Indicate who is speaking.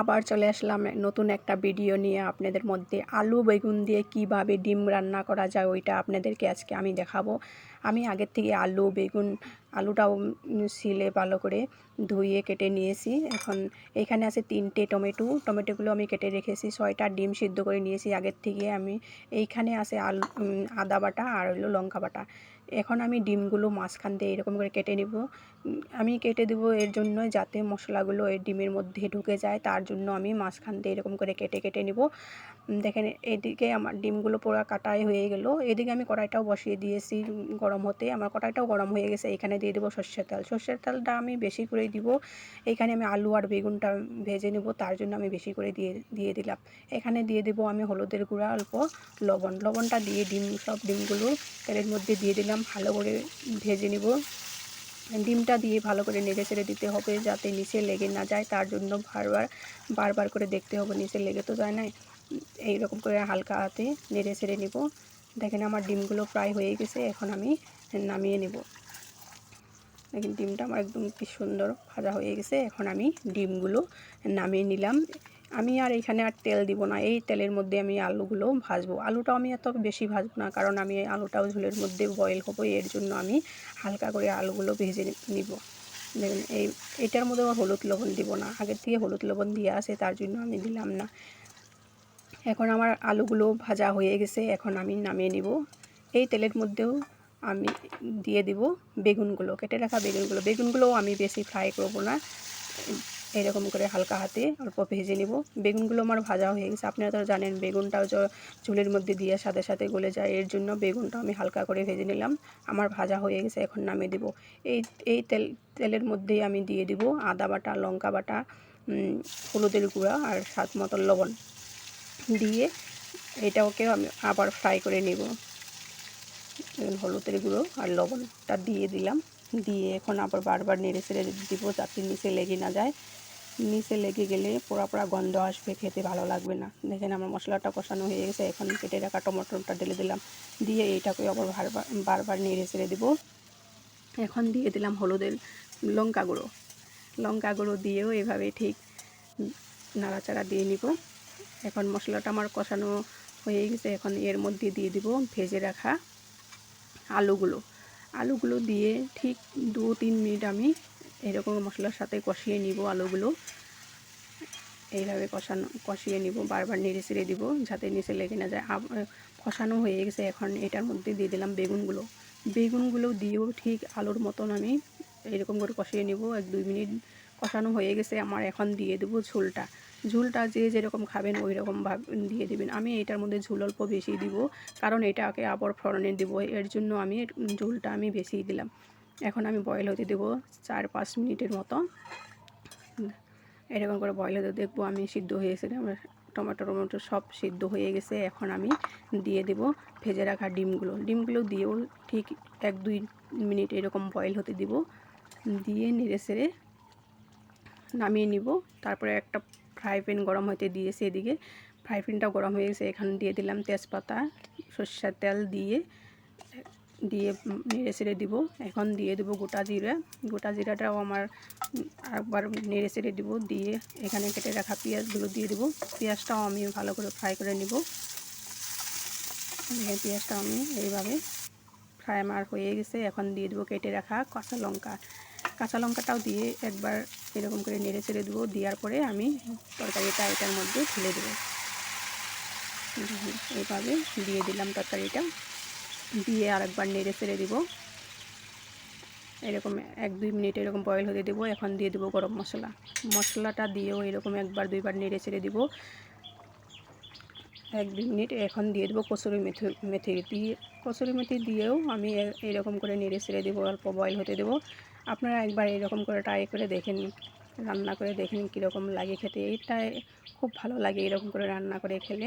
Speaker 1: আবার চলে আসলাম নতুন একটা ভিডিও নিয়ে আপনাদের মধ্যে। আলু, বেগুন দিয়ে কীভাবে ডিম রান্না করা যায় ওইটা আপনাদেরকে আজকে আমি দেখাবো। আমি আগের থেকে আলু, বেগুন, আলুটাও শিলে ভালো করে ধুয়ে কেটে নিয়েছি। এখন এখানে আছে তিনটে টমেটো। টমেটোগুলো আমি কেটে রেখেছি, ছয়টা ডিম সিদ্ধ করে নিয়েছি আগের থেকে। আমি এইখানে আছে আলু আদা বাটা আর হলো লঙ্কা বাটা। এখন আমি ডিমগুলো মাঝখান দিয়ে এরকম করে কেটে নেব। আমি কেটে দেবো এর জন্য যাতে মশলাগুলো এই ডিমের মধ্যে ঢুকে যায়, তার জন্য আমি মাঝখান দিয়ে এরকম করে কেটে কেটে নেব। দেখেন এদিকে আমার ডিমগুলো পুরো কাটাই হয়ে গেল। এদিকে আমি কড়াইটাও বসিয়ে দিয়েছি গরম হতে। আমার কড়াইটাও গরম হয়ে গেছে, এখানে দিয়ে দেবো সর্ষের তেল। সর্ষের তেলটা আমি বেশি করে দিব। এখানে আমি আলু আর বেগুনটা ভেজে নেব, তার জন্য আমি বেশি করে দিয়ে দিয়ে দিলাম। এখানে দিয়ে দেবো আমি হলুদের গুঁড়া অল্প লবণ। লবণটা দিয়ে ডিম, সব ডিমগুলো তেলের মধ্যে দিয়ে দিলাম। ভালো করে ভেজে নেব। ডিমটা দিয়ে ভালো করে নেড়ে চেড়ে দিতে হবে যাতে নিচে লেগে না যায়। তার জন্য বারবার বারবার করে দেখতে হবে নিচে লেগে তো যায় না। এইরকম করে হালকা হাতে নেড়ে চেড়ে নেব। দেখেন আমার ডিমগুলো প্রায় হয়ে গেছে, এখন আমি নামিয়ে নেব। দেখেন ডিমটা আমার একদম কি সুন্দর ভাজা হয়ে গেছে। এখন আমি ডিমগুলো নামিয়ে নিলাম। আমি আর এখানে আর তেল দিব না। এই তেলের মধ্যে আমি আলুগুলো ভাজবো। আলুটাও আমি এত বেশি ভাজবো না, কারণ আমি আলুটাও ঝোলের মধ্যে বয়েল হব, এর জন্য আমি হালকা করে আলুগুলো ভেজে নিব। দেখুন, এই, এটার মধ্যে হলুদ লবণ দিব না। আগের থেকে হলুদ লবণ দিয়ে আছে, তার জন্য আমি দিলাম না। এখন আমার আলুগুলো ভাজা হয়ে গেছে, এখন আমি নামিয়ে নিব। এই তেলের মধ্যেও আমি দিয়ে দিব বেগুনগুলো। কেটে রাখা বেগুনগুলো। বেগুনগুলোও আমি বেশি ফ্রাই করব না। এরকম করে হালকা হাতে অল্প ভেজে নিব। বেগুনগুলো আমার ভাজা হয়ে গেছে। আপনারা তো জানেন, বেগুনটাও চুলের মধ্যে দিয়ে সাথে সাথে গলে যায়। এর জন্য বেগুনটা আমি হালকা করে ভেজে নিলাম। আমার ভাজা হয়ে গেছে, এখন নামিয়ে দেব। এই এই তেল, তেলের মধ্যেই আমি দিয়ে দিব আদা বাটা, লঙ্কা বাটা হলুদের গুঁড়া আর স্বাদ মতো লবণ। দিয়ে এটাকে আমি আবার ফ্রাই করে নেব। হলুদের গুঁড়ো আর লবণটা দিয়ে দিলাম। দিয়ে এখন আবার বারবার নেড়ে ছেড়ে দিব যাতে নিচে লেগে না যায়। নিচে লেগে গেলে পোড়া পোড়া গন্ধ আসবে, খেতে ভালো লাগবে না। দেখেন আমার মশলাটা কষানো হয়ে গেছে, এখন কেটে রাখা টমেটোটা ঢেলে দিলাম। দিয়ে এইটাকে আবার বারবার বারবার নেড়ে ছেড়ে দেবো। এখন দিয়ে দিলাম হলুদের লঙ্কা গুঁড়ো। লঙ্কা গুঁড়ো দিয়েও এভাবে ঠিক নাড়াচাড়া দিয়ে নিব। এখন মশলাটা আমার কষানো হয়ে গেছে, এখন এর মধ্যে দিয়ে দিব ভেজে রাখা আলুগুলো। আলুগুলো দিয়ে ঠিক দু তিন মিনিট আমি এরকম মশলার সাথে কষিয়ে নিব আলুগুলো। এইভাবে কষানো, কষিয়ে নিব, বারবার নেড়ে ছেড়ে দিব যাতে নিচে লেগে না যায়। কষানো হয়ে গেছে এখন, এটার মধ্যে দিয়ে দিলাম বেগুনগুলো। বেগুনগুলো দিয়েও ঠিক আলুর মতন আমি এরকম করে কষিয়ে নিব, এক দুই মিনিট কষানো হয়ে গেছে, আমার এখন দিয়ে দেবো ঝোলটা। ঝোলটা যে যেরকম খাবেন ওই রকম ভাব দিয়ে দিবেন। আমি এটার মধ্যে ঝুল অল্প বেশি দিব, কারণ এটাকে আবার ফোড়নে দিব। এর জন্য আমি ঝোলটা আমি বেশি দিলাম। এখন আমি বয়েল হতে দেবো চার পাঁচ মিনিটের মতো। এরকম করে বয়েল হতে দেখব আমি সিদ্ধ হয়েছে আমার টমেটো টমেটো সব সিদ্ধ হয়ে গেছে। এখন আমি দিয়ে দেব ভেজে রাখা ডিমগুলো। ডিমগুলো দিয়েও ঠিক এক দুই মিনিট এরকম বয়েল হতে দিব। দিয়ে নেড়ে সেড়ে নামিয়ে নিব। তারপরে একটা ফ্রাই প্যান গরম হতে দিয়েছি এদিকে। ফ্রাই প্যানটা গরম হয়ে গেছে। এখানে দিয়ে দিলাম তেজপাতা, সর্ষের তেল দিয়ে দিয়ে নেড়ে ছেড়ে দিব। এখন দিয়ে দেবো গোটা জিরা। গোটা জিরাটাও আমার একবার নেড়ে ছেড়ে দিব। দিয়ে এখানে কেটে রাখা পেঁয়াজগুলো দিয়ে দেবো। পেঁয়াজটাও আমি ভালো করে ফ্রাই করে নিব। পেঁয়াজটা আমি এইভাবে ফ্রাই আমার হয়ে গেছে। এখন দিয়ে দেবো কেটে রাখা কাঁচা লঙ্কা। কাঁচা লঙ্কাটাও দিয়ে একবার এরকম করে নেড়ে চেড়ে দেবো। দেওয়ার পরে আমি তরকারিটা এটার মধ্যে ঢেলে দেবো। এইভাবে দিয়ে দিলাম তরকারিটা। দিয়ে আরেকবার নেড়ে চেড়ে দিব। এরকম এক দুই মিনিট এরকম বয়েল হতে দেবো। এখন দিয়ে দেবো গরম মশলা। মশলাটা দিয়েও এরকম একবার দুইবার নেড়ে ছেড়ে দেবো। এক দুই মিনিট এখন দিয়ে দেবো কচুরি মেথি মেথি। দিয়ে কচুরি মেথি দিয়েও আমি এরকম করে নেড়ে ছেড়ে দেবো, অল্প বয়েল হতে দেবো। আপনারা একবার এরকম করে ট্রাই করে দেখেন, রান্না করে দেখেন কীরকম লাগে খেতে। এইটাই খুব ভালো লাগে এরকম করে রান্না করে খেলে।